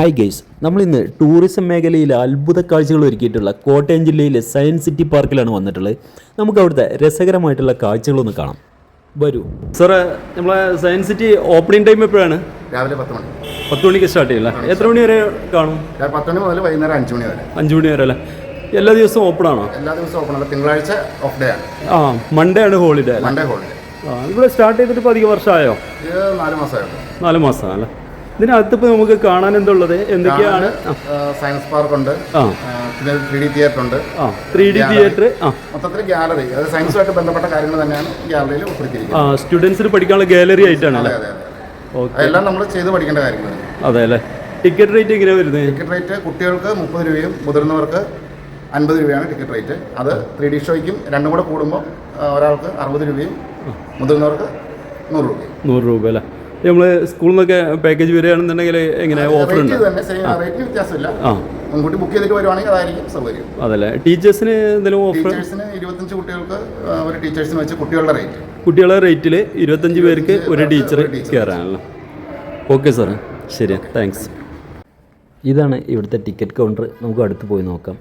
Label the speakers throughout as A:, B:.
A: Hi guys നമ്മളിന്ന് tourism മേഖലയിൽ അത്ഭുത കാഴ്ചകൾ ഒരുക്കിയിട്ടുള്ള കോട്ടയം ജില്ലയിലെ സയൻസ് സിറ്റി പാർക്കിലാണ് വന്നിട്ടുള്ളത്. നമുക്ക് അവിടുത്തെ രസകരമായിട്ടുള്ള കാഴ്ചകളൊന്ന് കാണാം. വരൂ. സാറേ നമ്മളെ സയൻസ് സിറ്റി ഓപ്പണിംഗ് ടൈം എപ്പോഴാണ്?
B: രാവിലെ പത്ത് മണി.
A: പത്ത് മണിക്ക് സ്റ്റാർട്ട് ചെയ്യില്ല? എത്ര മണി വരെ കാണും?
B: പത്ത് മണി മുതൽ വൈകുന്നേരം അഞ്ച് മണി വരെ.
A: അഞ്ച് മണി വരെ അല്ലേ? എല്ലാ ദിവസവും ഓപ്പൺ ആണോ?
B: എല്ലാ ദിവസവും ഓപ്പൺ ആണ്. തിങ്കളാഴ്ച ഓഫ് ഡേ ആണ്.
A: ആ മൺഡേ ആണ് ഹോളിഡേ അല്ലേ?
B: മൺഡേ ഹോളിഡേ
A: ആ ഇവിടെ സ്റ്റാർട്ട് ചെയ്തിട്ട് ഇപ്പോൾ അധികം വർഷമായോ?
B: നാല് മാസമായോ
A: നാല് മാസമാണ് അല്ലേ ഇതിനകത്ത് ഇപ്പോൾ നമുക്ക് കാണാൻ എന്തുള്ളത്? എന്തൊക്കെയാണ്?
B: സയൻസ് പാർക്ക് ഉണ്ട് പിന്നെ ത്രീ ഡി തിയേറ്റർ ഉണ്ട്
A: ത്രീ ഡി തിയേറ്റർ
B: മൊത്തത്തിൽ ഗാലറി. അത് സയൻസുമായിട്ട് ബന്ധപ്പെട്ട കാര്യങ്ങൾ തന്നെയാണ് ഗാലറിയിൽ ഉൾപ്പെടുത്തിയിരിക്കുന്നത്.
A: സ്റ്റുഡൻസിന് പഠിക്കാനുള്ള ഗാലറി ആയിട്ടാണ്
B: അതെല്ലാം നമ്മൾ ചെയ്ത് പഠിക്കേണ്ട കാര്യങ്ങളാണ്
A: അതെ അല്ലേ? ടിക്കറ്റ് റേറ്റ് എങ്ങനെയാണ് വരുന്നത്?
B: ടിക്കറ്റ് റേറ്റ് കുട്ടികൾക്ക് മുപ്പത് രൂപയും മുതിർന്നവർക്ക് അൻപത് രൂപയാണ് ടിക്കറ്റ് റേറ്റ്. അത് ത്രീ ഡി ഷോയ്ക്കും രണ്ടും കൂടെ കൂടുമ്പോൾ ഒരാൾക്ക് അറുപത് രൂപയും മുതിർന്നവർക്ക് നൂറ് രൂപയും.
A: നൂറ് രൂപ അല്ലേ? നമ്മൾ സ്കൂളിൽ നിന്നൊക്കെ പാക്കേജ് വരികയാണെന്നുണ്ടെങ്കിൽ എങ്ങനെ ഓഫർ ഉണ്ട്?
B: മുൻകൂട്ടി ബുക്ക് ചെയ്തിട്ട് വരുവാണെങ്കിൽ അതായിരിക്കും സൗകര്യം.
A: അതല്ലേ. ടീച്ചേഴ്സിന് എന്തെങ്കിലും ഓഫർ
B: ടീച്ചേഴ്സിന് ഇരുപത്തഞ്ച് കുട്ടികൾക്ക് ഒരു ടീച്ചേഴ്സിന് വെച്ച് കുട്ടികളുടെ റേറ്റ്
A: കുട്ടികളുടെ റേറ്റിൽ ഇരുപത്തഞ്ച് പേർക്ക് ഒരു ടീച്ചർ കയറാണല്ലോ ഓക്കെ സാറേ ശരി. താങ്ക്സ് ഇതാണ് ഇവിടുത്തെ ടിക്കറ്റ് കൗണ്ടർ നമുക്ക് അടുത്ത് പോയി നോക്കാം.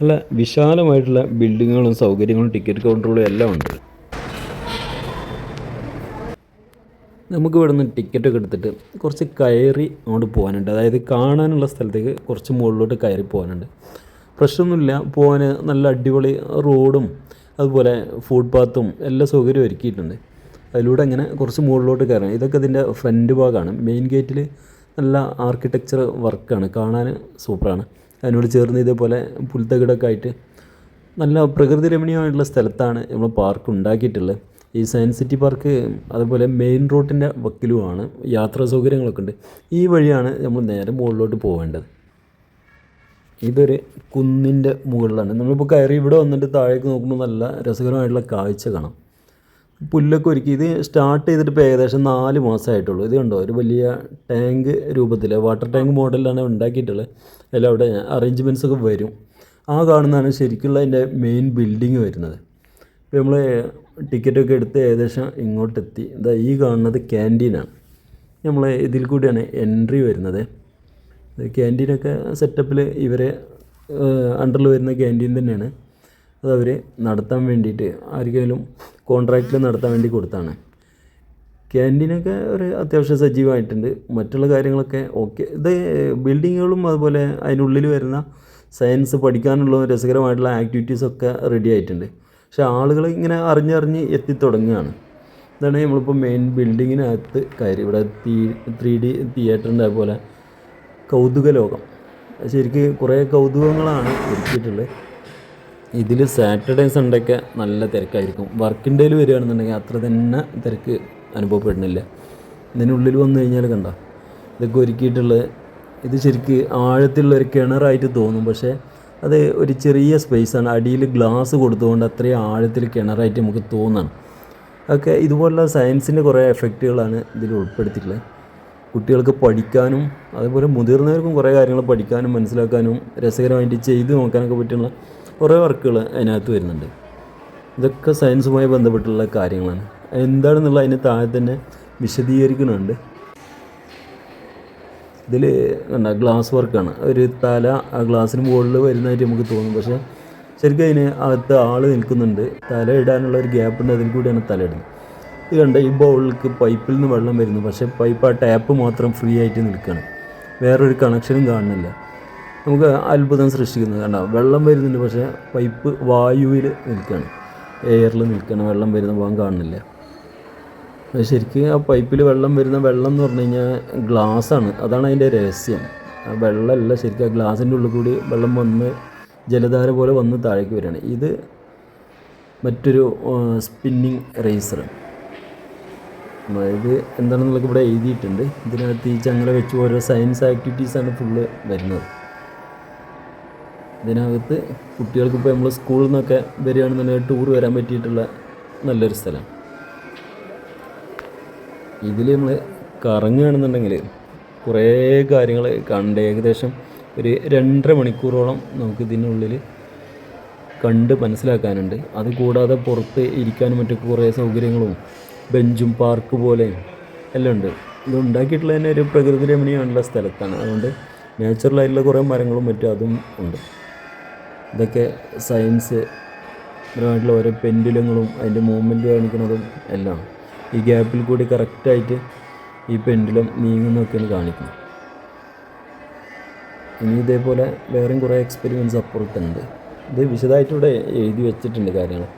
A: നല്ല വിശാലമായിട്ടുള്ള ബിൽഡിങ്ങുകളും സൗകര്യങ്ങളും ടിക്കറ്റ് കൗണ്ടറുകളും എല്ലാം ഉണ്ട്. നമുക്ക് ഇവിടെ നിന്ന് ടിക്കറ്റൊക്കെ എടുത്തിട്ട് കുറച്ച് കയറി അങ്ങോട്ട് പോകാനുണ്ട്. അതായത് കാണാനുള്ള സ്ഥലത്തേക്ക് കുറച്ച് മുകളിലോട്ട് കയറി പോകാനുണ്ട്. പ്രശ്നമൊന്നുമില്ല. പോകാൻ നല്ല അടിപൊളി റോഡും അതുപോലെ ഫുഡ് പാത്തും എല്ലാ സൗകര്യവും ഒരുക്കിയിട്ടുണ്ട്. അതിലൂടെ അങ്ങനെ കുറച്ച് മുകളിലോട്ട് കയറണം. ഇതൊക്കെ ഇതിന്റെ ഫ്രണ്ട് ഭാഗമാണ് മെയിൻ ഗേറ്റിൽ നല്ല ആർക്കിടെക്ചർ വർക്കാണ് കാണാൻ സൂപ്പറാണ് അതിനോട് ചേർന്ന് ഇതേപോലെ പുൽത്തകിടൊക്കെ ആയിട്ട് നല്ല പ്രകൃതി രമണീയമായിട്ടുള്ള സ്ഥലത്താണ് നമ്മൾ പാർക്ക് ഉണ്ടാക്കിയിട്ടുള്ളത്. ഈ സയൻസ് സിറ്റി പാർക്ക് അതുപോലെ മെയിൻ റോഡിന്റെ വക്കിലുമാണ് യാത്രാ സൗകര്യങ്ങളൊക്കെ ഉണ്ട്. ഈ വഴിയാണ് നമ്മൾ നേരെ മുകളിലോട്ട് പോവേണ്ടത്. ഇതൊരു കുന്നിന്റെ മുകളിലാണ്. നമ്മളിപ്പോൾ കയറി ഇവിടെ വന്നിട്ട് താഴേക്ക് നോക്കുമ്പോൾ നല്ല രസകരമായിട്ടുള്ള കാഴ്ച കാണാം. പുല്ലൊക്കെ ഒരുക്കി. ഇത് സ്റ്റാർട്ട് ചെയ്തിട്ട് ഇപ്പോൾ ഏകദേശം നാല് മാസമായിട്ടുള്ളൂ. ഇത് കണ്ടോ? ഒരു വലിയ ടാങ്ക് രൂപത്തിൽ വാട്ടർ ടാങ്ക് മോഡലാണ് ഉണ്ടാക്കിയിട്ടുള്ളത്. എല്ലാം അവിടെ അറേഞ്ച്മെന്റ്സ് ഒക്കെ വരും. ആ കാണുന്നതാണ് ശരിക്കുള്ള അതിന്റെ മെയിൻ ബിൽഡിങ് വരുന്നത്. ഇപ്പോൾ നമ്മൾ ടിക്കറ്റൊക്കെ എടുത്ത് ഏകദേശം ഇങ്ങോട്ടെത്തി. ഇതാ ഈ കാണുന്നത് ക്യാന്റീനാണ് നമ്മൾ ഇതിൽ കൂടിയാണ് എൻട്രി വരുന്നത്. ക്യാന്റീനൊക്കെ സെറ്റപ്പിൽ ഇവരെ അണ്ടറിൽ വരുന്ന ക്യാന്റീൻ തന്നെയാണ്. അത് അവർ നടത്താൻ വേണ്ടിയിട്ട് ആർക്കെങ്കിലും കോൺട്രാക്റ്റിൽ നടത്താൻ വേണ്ടി കൊടുത്താണ്. ക്യാന്റീനൊക്കെ ഒരു അത്യാവശ്യം സജീവമായിട്ടുണ്ട് മറ്റുള്ള കാര്യങ്ങളൊക്കെ ഓക്കെ ഇത് ബിൽഡിങ്ങുകളും അതുപോലെ അതിനുള്ളിൽ വരുന്ന സയൻസ് പഠിക്കാനുള്ള രസകരമായിട്ടുള്ള ആക്ടിവിറ്റീസൊക്കെ റെഡി ആയിട്ടുണ്ട്. പക്ഷെ ആളുകൾ ഇങ്ങനെ അറിഞ്ഞറിഞ്ഞ് എത്തിത്തുടങ്ങുകയാണ്. ഇതാണ് നമ്മളിപ്പോൾ മെയിൻ ബിൽഡിങ്ങിനകത്ത് കയറി. ഇവിടെ തീ ത്രീ ഡി തിയേറ്ററിന്റെ അതുപോലെ കൗതുക ലോകം ശരിക്ക് കുറേ കൗതുകങ്ങളാണ് ഒരുക്കിയിട്ടുള്ളത്. ഇതിൽ സാറ്റർഡേ സൺഡേ ഒക്കെ നല്ല തിരക്കായിരിക്കും. വർക്കിംഗ് വരികയാണെന്നുണ്ടെങ്കിൽ അത്ര തന്നെ തിരക്ക് അനുഭവപ്പെടുന്നില്ല. ഇതിനുള്ളിൽ വന്നു കഴിഞ്ഞാൽ കണ്ട? ഇതൊക്കെ ഒരുക്കിയിട്ടുള്ളത് ഇത് ശരിക്ക് ആഴത്തിലുള്ള ഒരു കിണറായിട്ട് തോന്നും. പക്ഷേ അത് ഒരു ചെറിയ സ്പേസാണ് അടിയിൽ ഗ്ലാസ് കൊടുത്തുകൊണ്ട് അത്രയും ആഴത്തിൽ കിണറായിട്ട് നമുക്ക് തോന്നണം. ഒക്കെ ഇതുപോലുള്ള സയൻസിന്റെ കുറേ എഫക്റ്റുകളാണ് ഇതിൽ ഉൾപ്പെടുത്തിയിട്ടുള്ളത്. കുട്ടികൾക്ക് പഠിക്കാനും അതുപോലെ മുതിർന്നവർക്കും കുറേ കാര്യങ്ങൾ പഠിക്കാനും മനസ്സിലാക്കാനും രസകരമായിട്ട് ചെയ്ത് നോക്കാനൊക്കെ പറ്റുന്ന കുറേ വർക്കുകൾ അതിനകത്ത് വരുന്നുണ്ട്. ഇതൊക്കെ സയൻസുമായി ബന്ധപ്പെട്ടുള്ള കാര്യങ്ങളാണ്. എന്താണെന്നുള്ള അതിന് താഴെ തന്നെ വിശദീകരിക്കുന്നുണ്ട് ഇതിൽ കണ്ട ഗ്ലാസ് വർക്കാണ് ഒരു തല ആ ഗ്ലാസ്സിന് മുകളിൽ വരുന്നതായിട്ട് നമുക്ക് തോന്നും. പക്ഷേ ശരിക്കും അതിന് അകത്ത് ആൾ നിൽക്കുന്നുണ്ട്. തല ഇടാനുള്ള ഒരു ഗ്യാപ്പ് ഉണ്ട്. അതിൽ കൂടിയാണ് തല ഇടുന്നത്. ഇത് കണ്ട ഈ ബൗളിലേക്ക് പൈപ്പിൽ നിന്ന് വെള്ളം വരുന്നു. പക്ഷേ പൈപ്പ് ആ ടാപ്പ് മാത്രം ഫ്രീ ആയിട്ട് നിൽക്കുകയാണ്. വേറൊരു കണക്ഷനും കാണുന്നില്ല. നമുക്ക് അത്ഭുതം സൃഷ്ടിക്കുന്നത് കണ്ട? വെള്ളം വരുന്നുണ്ട് പക്ഷേ പൈപ്പ് വായുവിൽ നിൽക്കുകയാണ്. എയറിൽ നിൽക്കുകയാണ്. വെള്ളം വരുന്ന പോകാൻ കാണുന്നില്ല. ശരിക്കും ആ പൈപ്പിൽ വെള്ളം വരുന്ന വെള്ളം എന്ന് പറഞ്ഞു കഴിഞ്ഞാൽ ഗ്ലാസ്സാണ്. അതാണ് അതിന്റെ രഹസ്യം. ആ വെള്ളമല്ല ശരിക്കും ആ ഗ്ലാസിന്റെ ഉള്ളിൽ കൂടി വെള്ളം വന്ന് ജലധാര പോലെ വന്ന് താഴേക്ക് വരികയാണ്. ഇത് മറ്റൊരു സ്പിന്നിങ് റേസർ അതായത് എന്താണെന്നുള്ളത് ഇവിടെ എഴുതിയിട്ടുണ്ട്. ഇതിനകത്ത് ഈ ചങ്ങല വെച്ച് ഓരോ സയൻസ് ആക്ടിവിറ്റീസാണ് ഫുള്ള് വരുന്നത്. ഇതിനകത്ത് കുട്ടികൾക്ക് ഇപ്പോൾ നമ്മൾ സ്കൂളിൽ നിന്നൊക്കെ വരികയാണെന്നുണ്ടെങ്കിൽ ടൂർ വരാൻ പറ്റിയിട്ടുള്ള നല്ലൊരു സ്ഥലം. ഇതിൽ നമ്മൾ കറങ്ങുകയാണെന്നുണ്ടെങ്കിൽ കുറേ കാര്യങ്ങൾ കണ്ട് ഏകദേശം ഒരു രണ്ടര മണിക്കൂറോളം നമുക്ക് ഇതിനുള്ളിൽ കണ്ട് മനസ്സിലാക്കാനുണ്ട്. അതുകൂടാതെ പുറത്ത് ഇരിക്കാനും മറ്റൊക്കെ കുറേ സൗകര്യങ്ങളും ബെഞ്ചും പാർക്ക് പോലെ എല്ലാം ഉണ്ട്. ഇത് ഉണ്ടാക്കിയിട്ടുള്ള തന്നെ ഒരു പ്രകൃതി രമണീയമായിട്ടുള്ള സ്ഥലത്താണ്. അതുകൊണ്ട് നാച്ചുറലായിട്ടുള്ള കുറേ മരങ്ങളും മറ്റും അതും ഉണ്ട്. ഇതൊക്കെ സയൻസ് പരമായിട്ടുള്ള ഓരോ പെൻഡുലങ്ങളും അതിന്റെ മൂവ്മെന്റ് കാണിക്കുന്നതും എല്ലാം ഈ ഗ്യാപ്പിൽ കൂടി കറക്റ്റായിട്ട് ഈ പെൻഡുലം നീങ്ങുന്നതൊക്കെയാണ് കാണിക്കുന്നത് ഇനി ഇതേപോലെ വേറെയും കുറേ എക്സ്പെരിമെന്റ്സ് അപ്പുറത്തുണ്ട്. ഇത് വിശദമായിട്ടിവിടെ എഴുതി വെച്ചിട്ടുണ്ട് കാര്യങ്ങൾ.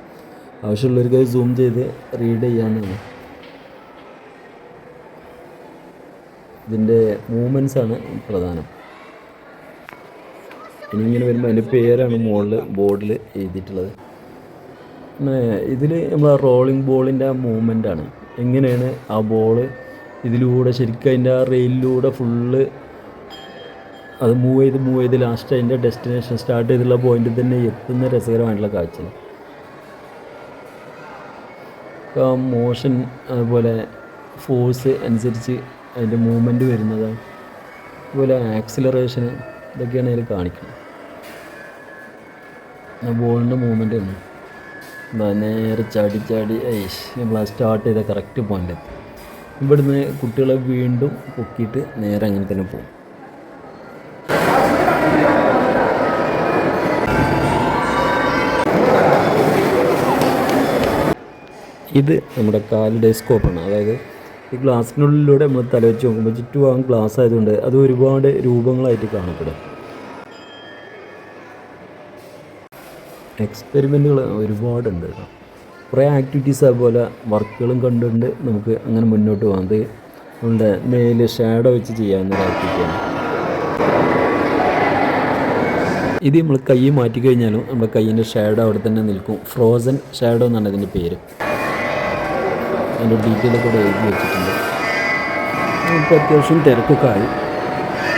A: ആവശ്യമുള്ളവർക്ക് സൂം ചെയ്ത് റീഡ് ചെയ്യാമെന്നാണ് ഇതിന്റെ മൂവ്മെൻസാണ് പ്രധാനം. ഇനി ഇങ്ങനെ വരുമ്പോൾ അതിന്റെ പേരാണ് മുകളിൽ ബോർഡിൽ എഴുതിയിട്ടുള്ളത്. പിന്നെ ഇതിൽ നമ്മൾ ആ റോളിംഗ് ബോളിന്റെ ആ ആണ്. എങ്ങനെയാണ് ആ ബോൾ ഇതിലൂടെ ശരിക്കും അതിന്റെ ആ റെയിലിലൂടെ ഫുള്ള് അത് മൂവ് ചെയ്ത് മൂവ് ചെയ്ത് ലാസ്റ്റ് അതിന്റെ ഡെസ്റ്റിനേഷൻ സ്റ്റാർട്ട് ചെയ്തുള്ള പോയിന്റിൽ തന്നെ എത്തുന്ന രസകരമായിട്ടുള്ള കാഴ്ച. മോഷൻ അതുപോലെ ഫോഴ്സ് അനുസരിച്ച് അതിന്റെ മൂവ്മെന്റ് വരുന്നത് അതുപോലെ ആക്സിലറേഷന് ഇതൊക്കെയാണ് അതിൽ കാണിക്കുന്നത്. ബോളിന്റെ മൂവ്മെന്റ് ആണ് നേരെ ചാടി ചാടി ഐഷ് നമ്മൾ സ്റ്റാർട്ട് ചെയ്ത കറക്റ്റ് പോയിന്റ് എത്തി. ഇവിടുന്ന് കുട്ടികളെ വീണ്ടും പൊക്കിയിട്ട് നേരെ അങ്ങനെ തന്നെ പോകും ഇത് നമ്മുടെ കാലിന്റെ സ്കോപ്പാണ് അതായത് ഈ ഗ്ലാസ്സിനുള്ളിലൂടെ നമ്മൾ തല വെച്ച് നോക്കുമ്പോൾ ചുറ്റുഭാഗം ഗ്ലാസ് ആയതുകൊണ്ട് അത് ഒരുപാട് രൂപങ്ങളായിട്ട് കാണപ്പെടും. എക്സ്പെരിമെന്റുകൾ ഒരുപാടുണ്ട് കേട്ടോ കുറേ ആക്ടിവിറ്റീസ് അതുപോലെ വർക്കുകളും കണ്ടുകൊണ്ട് നമുക്ക് അങ്ങനെ മുന്നോട്ട് പോകാം അത് നമ്മുടെ മേൽ ഷാഡോ വെച്ച് ചെയ്യാവുന്ന ഒരു ആക്ടിവിറ്റിയാണ് ഇത് നമ്മൾ കൈ മാറ്റി കഴിഞ്ഞാലും നമ്മുടെ കൈയിന്റെ ഷാഡോ അവിടെ തന്നെ നിൽക്കും ഫ്രോസൺ ഷാഡോ എന്നാണ് ഇതിന്റെ പേര് അതിന്റെ ഡീറ്റെയിൽ കൂടെ എഴുതി വെച്ചിട്ടുണ്ട് ഇപ്പോൾ അത്യാവശ്യം തിരക്കൊക്കെ ആയി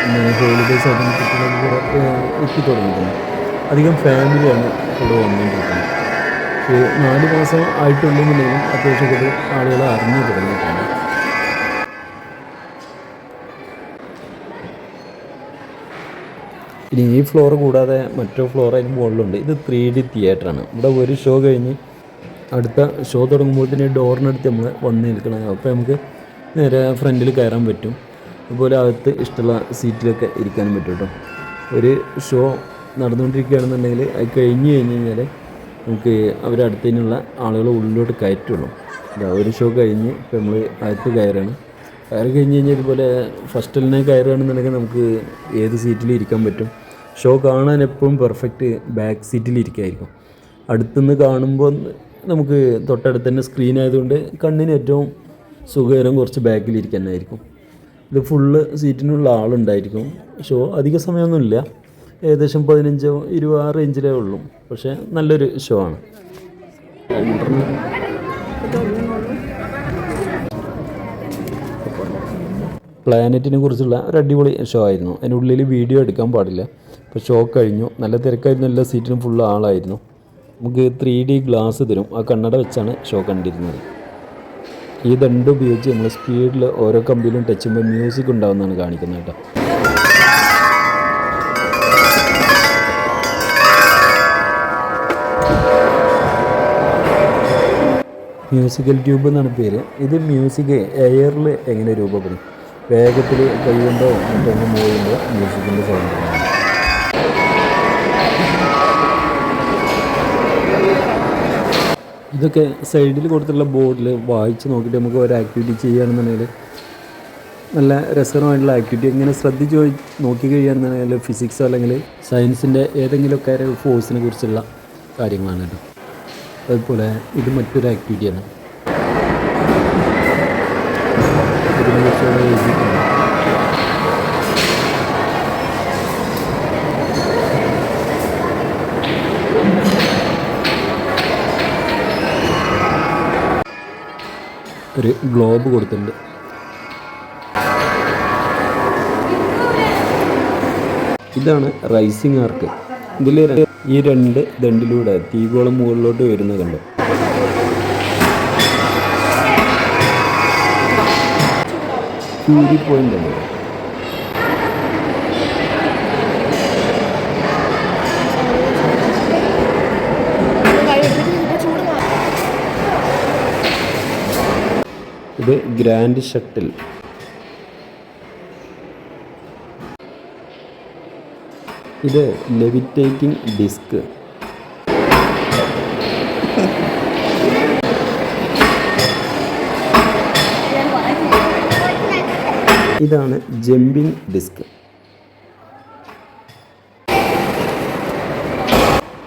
A: ആയിട്ട് കുട്ടികളൊക്കെ കുറേ എത്തി തുടങ്ങിയിട്ടുണ്ട് അധികം ഫാമിലിയാണ് ഇവിടെ വന്നുകൊണ്ടിരിക്കുന്നത്. ഒരു നാല് മാസം ആയിട്ടുണ്ടെങ്കിലും അത്യാവശ്യം കൂടി ആളുകൾ അറിഞ്ഞു തുടങ്ങിയിട്ടുണ്ട്. ഇനി ഈ ഫ്ലോർ കൂടാതെ മറ്റോ ഫ്ലോർ അതിന് മുകളിലുണ്ട്. ഇത് ത്രീ ഡി തിയേറ്ററാണ് ഇവിടെ ഒരു ഷോ കഴിഞ്ഞ് അടുത്ത ഷോ തുടങ്ങുമ്പോൾ തന്നെ ഡോറിനടുത്ത് നമ്മൾ വന്ന് നിൽക്കണം. അപ്പോൾ നമുക്ക് നേരെ ഫ്രണ്ടിൽ കയറാൻ പറ്റും. അതുപോലെ അകത്ത് ഇഷ്ടമുള്ള സീറ്റിലൊക്കെ ഇരിക്കാനും പറ്റും കേട്ടോ. ഒരു ഷോ നടന്നുകൊണ്ടിരിക്കുകയാണെന്നുണ്ടെങ്കിൽ അത് കഴിഞ്ഞ് കഴിഞ്ഞ് കഴിഞ്ഞാൽ നമുക്ക് അവരടുത്തതിനുള്ള ആളുകൾ ഉള്ളിലോട്ട് കയറ്റുള്ളൂ. ഒരു ഷോ കഴിഞ്ഞ് ഇപ്പോൾ നമ്മൾ അകത്ത് കയറാണ്. കയറി കഴിഞ്ഞ് കഴിഞ്ഞാൽ ഇതുപോലെ ഫസ്റ്റിലിനെ കയറുകയാണെന്നുണ്ടെങ്കിൽ നമുക്ക് ഏത് സീറ്റിൽ ഇരിക്കാൻ പറ്റും. ഷോ കാണാൻ എപ്പോഴും പെർഫെക്റ്റ് ബാക്ക് സീറ്റിൽ ഇരിക്കായിരിക്കും. അടുത്തുനിന്ന് കാണുമ്പോൾ നമുക്ക് തൊട്ടടുത്ത് തന്നെ സ്ക്രീൻ ആയതുകൊണ്ട് കണ്ണിന് ഏറ്റവും സുഖകരം കുറച്ച് ബാക്കിലിരിക്കാനായിരിക്കും ഇത് ഫുള്ള് സീറ്റിനുള്ള ആളുണ്ടായിരിക്കും. ഷോ അധിക സമയമൊന്നുമില്ല. ഏകദേശം പതിനഞ്ചോ ഇരുപത് റേഞ്ചിലേ ഉള്ളൂ. പക്ഷേ നല്ലൊരു ഷോ ആണ്. പ്ലാനറ്റിനെ കുറിച്ചുള്ള ഒരു അടിപൊളി ഷോ ആയിരുന്നു. അതിന്റെ ഉള്ളിൽ വീഡിയോ എടുക്കാൻ പാടില്ല. അപ്പോൾ ഷോ കഴിഞ്ഞു. നല്ല തിരക്കായിരുന്നു. എല്ലാ സീറ്റിനും ഫുൾ ആളായിരുന്നു. നമുക്ക് ത്രീ ഡി ഗ്ലാസ് തരും. ആ കണ്ണട വെച്ചാണ് ഷോ കണ്ടിരുന്നത്. ഈ ദണ്ട് ഉപയോഗിച്ച് നമ്മൾ സ്പീഡിൽ ഓരോ കമ്പിയിലും ടച്ച് ചെയ്യുമ്പോൾ മ്യൂസിക് ഉണ്ടാവുന്നതാണ് കാണിക്കുന്നത് കേട്ടോ. മ്യൂസിക്കൽ ട്യൂബ് എന്നാണ് പേര്. ഇത് മ്യൂസിക് എയറിൽ എങ്ങനെ രൂപപ്പെടും? വേഗത്തിൽ കൈകൊണ്ടോ മറ്റൊന്ന് മൂവ് ചെയ്യുമ്പോൾ മ്യൂസിക്കിന്റെ സൗണ്ട് ഇതൊക്കെ സൈഡിൽ കൊടുത്തിട്ടുള്ള ബോർഡിൽ വായിച്ച് നോക്കിയിട്ട് നമുക്ക് ഒരു ആക്ടിവിറ്റി ചെയ്യുകയാണെന്നുണ്ടെങ്കിൽ നല്ല രസകരമായിട്ടുള്ള ആക്ടിവിറ്റി ഇങ്ങനെ ശ്രദ്ധിച്ച് നോക്കി കഴിയുകയാണെന്നുണ്ടെങ്കിൽ ഫിസിക്സോ അല്ലെങ്കിൽ സയൻസിന്റെ ഏതെങ്കിലുമൊക്കെ ഒരു ഫോഴ്സിനെ കുറിച്ചുള്ള കാര്യങ്ങളാണ് കേട്ടോ. അതുപോലെ ഇത് മറ്റൊരു ആക്ടിവിറ്റിയാണ് ഒരു ഗ്ലോബ് കൊടുത്തിട്ടുണ്ട്. ഇതാണ് റൈസിംഗ് ആർക്ക് ഇതിൽ ഈ രണ്ട് ദണ്ടിലൂടെ തീകോളം മുകളിലോട്ട് വരുന്നത് കണ്ടു? പോയിന്റ് ഉണ്ട് ഇത് ഗ്രാൻഡ് ഷട്ടിൽ. ഇത് ലെവിറ്റേറ്റിംഗ് ഡിസ്ക് ഇതാണ് ജമ്പിംഗ് ഡിസ്ക്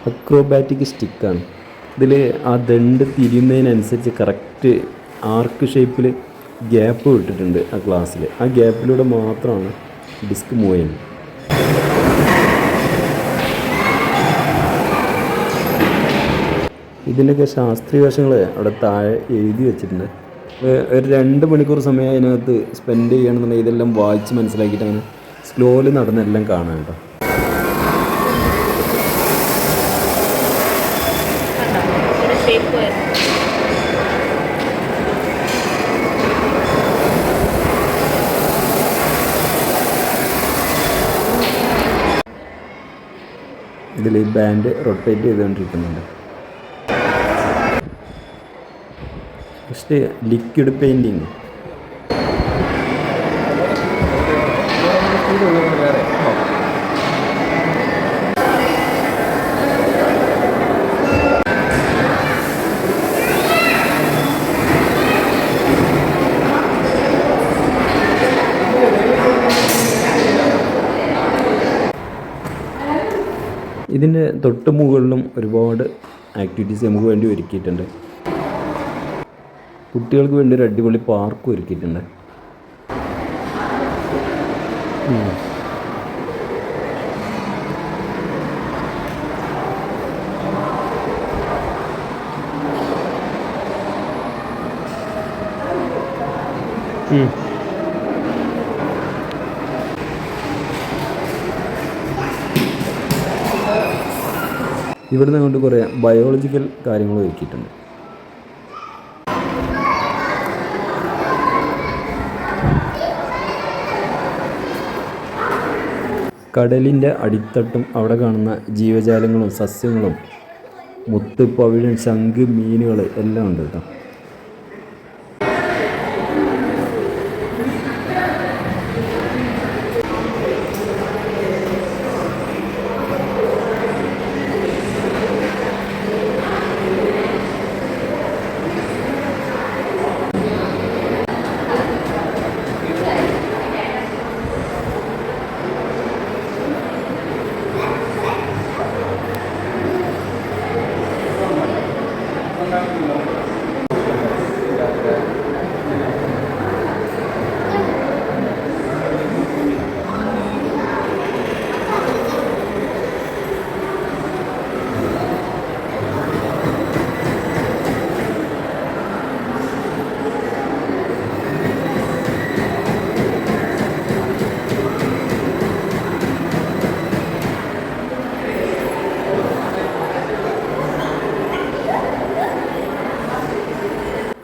A: അക്രോബാറ്റിക് സ്റ്റിക്കാണ് ഇതിൽ ആ ദണ്ട് തിരിയുന്നതിനനുസരിച്ച് കറക്റ്റ് ആർക്ക് ഷേപ്പിൽ ഗ്യാപ്പ് വിട്ടിട്ടുണ്ട് ആ ക്ലാസ്സിൽ ആ ഗ്യാപ്പിലൂടെ മാത്രമാണ് ഡിസ്ക് മൂവ് ചെയ്യുന്നത്. ഇതിന്റെയൊക്കെ ശാസ്ത്രീയ വശങ്ങൾ അവിടെ താഴെ എഴുതി വെച്ചിട്ടുണ്ട്. ഒരു രണ്ട് മണിക്കൂർ സമയം അതിനകത്ത് സ്പെൻഡ് ചെയ്യണമെന്നുണ്ടെങ്കിൽ ഇതെല്ലാം വായിച്ച് മനസ്സിലാക്കിയിട്ട് അങ്ങനെ സ്ലോയിൽ നടന്നെല്ലാം കാണാം കേട്ടോ. ഇതിൽ ഈ band rotate ചെയ്തുകൊണ്ടിരിക്കുന്നുണ്ട്. First liquid painting. ഇതിന്റെ തൊട്ട് മുകളിലും ഒരുപാട് ആക്ടിവിറ്റീസ് നമുക്ക് വേണ്ടി ഒരുക്കിയിട്ടുണ്ട്. കുട്ടികൾക്ക് വേണ്ടി ഒരു അടിപൊളി പാർക്ക് ഒരുക്കിയിട്ടുണ്ട്. ഇവിടുന്ന് കൊണ്ട് കുറേ ബയോളജിക്കൽ കാര്യങ്ങളും ഒരുക്കിയിട്ടുണ്ട് കടലിന്റെ അടിത്തട്ടും അവിടെ കാണുന്ന ജീവജാലങ്ങളും സസ്യങ്ങളും മുത്ത് പവിഴൻ ശംഖ് മീനുകൾ എല്ലാം ഉണ്ട് കേട്ടോ.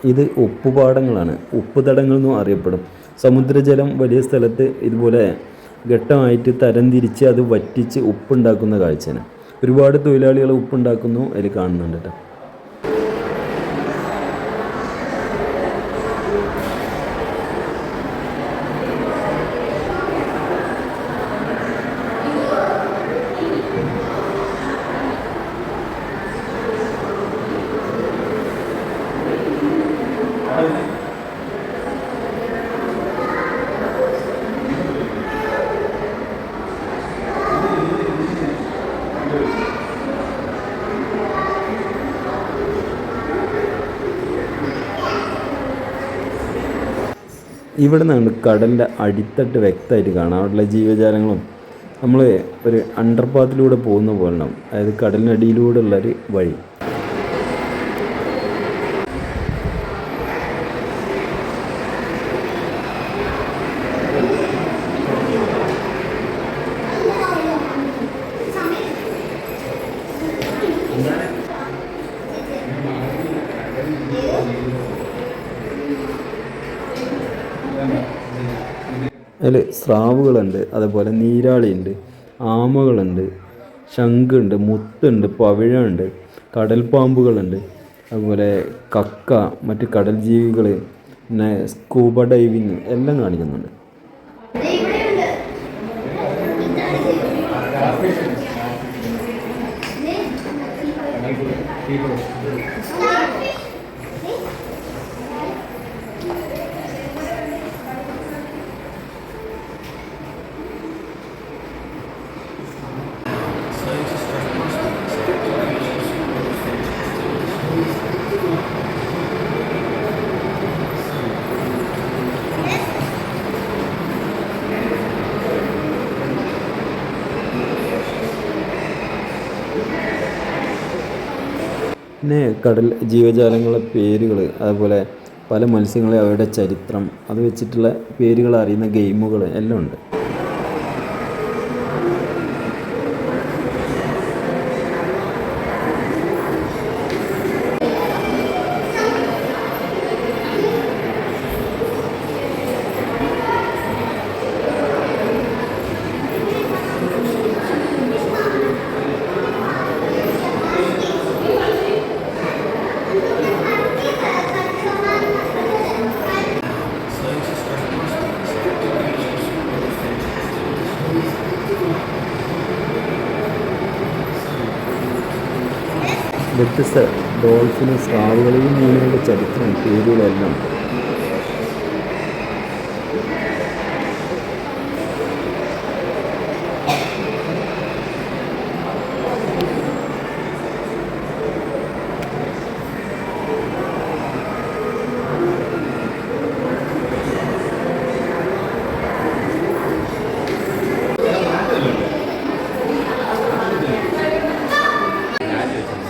A: ഇത് ഉപ്പുപാടങ്ങളാണ്. ഉപ്പുതടങ്ങൾ എന്നും അറിയപ്പെടും. സമുദ്രജലം വലിയ സ്ഥലത്ത് ഇതുപോലെ ഘട്ടമായിട്ട് തരംതിരിച്ച് അത് വറ്റിച്ച് ഉപ്പുണ്ടാക്കുന്ന കാഴ്ചയാണ്. ഒരുപാട് തൊഴിലാളികൾ ഉപ്പുണ്ടാക്കുന്നു അതിൽ കാണുന്നുണ്ട് കേട്ടോ ഇവിടെ നിന്നാണ് കടലിന്റെ അടിത്തട്ട് വ്യക്തമായിട്ട് കാണാം അവിടെയുള്ള ജീവജാലങ്ങളും. നമ്മൾ ഒരു അണ്ടർപാത്തിലൂടെ പോകുന്ന പോലെ അതായത് കടലിനടിയിലൂടെ ഉള്ളൊരു വഴി. അതിൽ സ്രാവുകളുണ്ട് അതേപോലെ നീരാളിയുണ്ട് ആമകളുണ്ട് ശംഖുണ്ട് മുത്തുണ്ട് പവിഴമുണ്ട് കടൽപ്പാമ്പുകളുണ്ട് അതുപോലെ കക്ക മറ്റ് കടൽ ജീവികൾ പിന്നെ സ്കൂബ ഡൈവിങ് എല്ലാം കാണിക്കുന്നുണ്ട്. പിന്നെ കടൽ ജീവജാലങ്ങളുടെ പേരുകൾ അതുപോലെ പല മത്സ്യങ്ങളെ അവയുടെ ചരിത്രം അത് വെച്ചിട്ടുള്ള പേരുകൾ അറിയുന്ന ഗെയിമുകൾ എല്ലാം ഉണ്ട്. വ്യത്യസ്ത ഡോൾഫിനും സ്രാവുകളെയും മീനുകളുടെ ചരിത്രം പേരുകളെല്ലാം ഉണ്ട്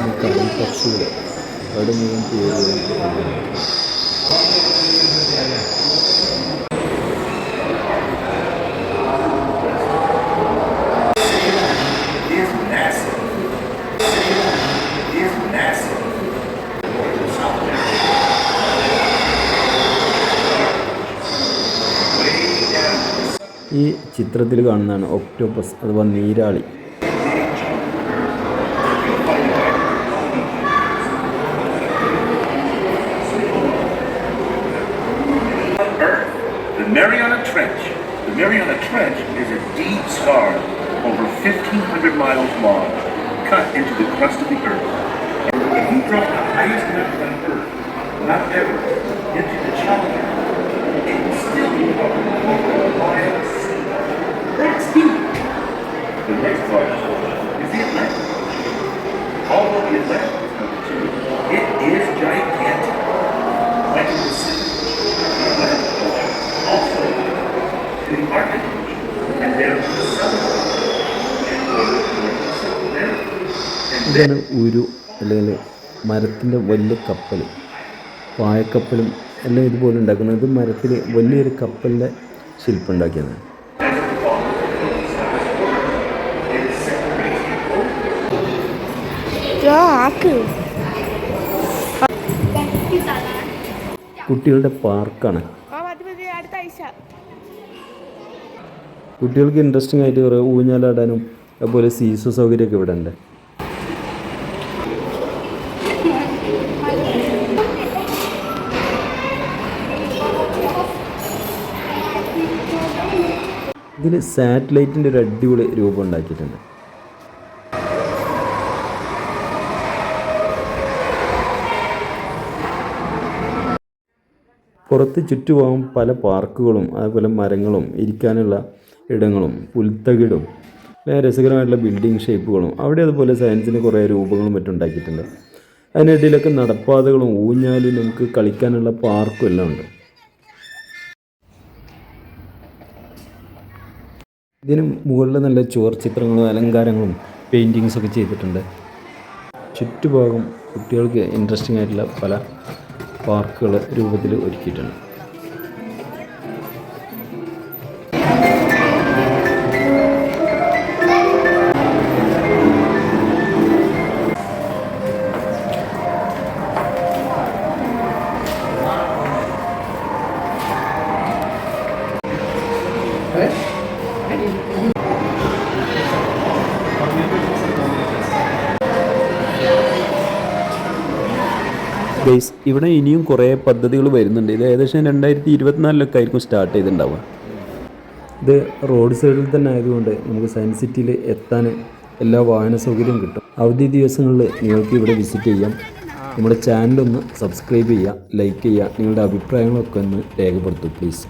A: ഈ കടൽ പക്ഷികൾ അവിടെ മുഴുവൻ പേരുകൾ
C: is massive. Is massive. South America. Way down.
A: ഈ ചിത്രത്തിൽ കാണുന്നതാണ് ഒക്ടോപ്പസ് അഥവാ നീരാളി.
C: The next part. You see it left? Although the left, it is gigantic. Like the Atlantic Ocean, also to the Ocean, and then to the Southern Ocean, and over toward the South America. And then
A: ഇതാണ് ഒരു അല്ലെങ്കിൽ മരത്തിന്റെ വലിയ കപ്പൽ പായക്കപ്പലും എല്ലാം ഇതുപോലെ ഉണ്ടാക്കുന്നത് ഇത് മരത്തിൽ വലിയൊരു കപ്പലിന്റെ ശില്പം ഉണ്ടാക്കിയതാണ്
D: ആക്ക്.
A: കുട്ടികളുടെ പാർക്കാണ്. കുട്ടികൾക്ക് ഇൻട്രസ്റ്റിംഗ് ആയിട്ട് കുറേ ഊഞ്ഞാലാടാനും അതുപോലെ സീസോ സൗകര്യമൊക്കെ ഇവിടെ ഉണ്ട്. ഇതിൽ സാറ്റലൈറ്റിന്റെ ഒരു അടിപൊളി രൂപം ഉണ്ടാക്കിയിട്ടുണ്ട്. പുറത്ത് ചുറ്റുഭാഗം പല പാർക്കുകളും അതുപോലെ മരങ്ങളും ഇരിക്കാനുള്ള ഇടങ്ങളും പുൽത്തകിടും രസകരമായിട്ടുള്ള ബിൽഡിംഗ് ഷേപ്പുകളും അവിടെ അതുപോലെ സയൻസിന് കുറേ രൂപങ്ങളും മറ്റും ഉണ്ടാക്കിയിട്ടുണ്ട്. അതിനിടയിലൊക്കെ നടപ്പാതകളും ഊഞ്ഞാലും നമുക്ക് കളിക്കാനുള്ള പാർക്കും എല്ലാം ഉണ്ട്. ഇതിന് മുകളിൽ നല്ല ചുവർ ചിത്രങ്ങളും അലങ്കാരങ്ങളും പെയിന്റിങ്സൊക്കെ ചെയ്തിട്ടുണ്ട്. ചുറ്റുഭാഗം കുട്ടികൾക്ക് ഇൻട്രസ്റ്റിംഗ് ആയിട്ടുള്ള പല പാർക്കുകൾ രൂപത്തിൽ ഒരുക്കിയിട്ടുണ്ട്. ഗൈസ് ഇവിടെ ഇനിയും കുറേ പദ്ധതികൾ വരുന്നുണ്ട്. ഇത് ഏകദേശം രണ്ടായിരത്തി ഇരുപത്തിനാലിലൊക്കെ ആയിരിക്കും സ്റ്റാർട്ട് ചെയ്തിട്ടുണ്ടാവുക. ഇത് റോഡ് സൈഡിൽ തന്നെ ആയതുകൊണ്ട് നമുക്ക് സയൻസ് സിറ്റിയിൽ എത്താൻ എല്ലാ വാഹന സൗകര്യവും കിട്ടും. അവധി ദിവസങ്ങളിൽ നിങ്ങൾക്ക് ഇവിടെ വിസിറ്റ് ചെയ്യാം. നമ്മുടെ ചാനലൊന്ന് സബ്സ്ക്രൈബ് ചെയ്യുക ലൈക്ക് ചെയ്യുക നിങ്ങളുടെ അഭിപ്രായങ്ങളൊക്കെ ഒന്ന് രേഖപ്പെടുത്തും പ്ലീസ്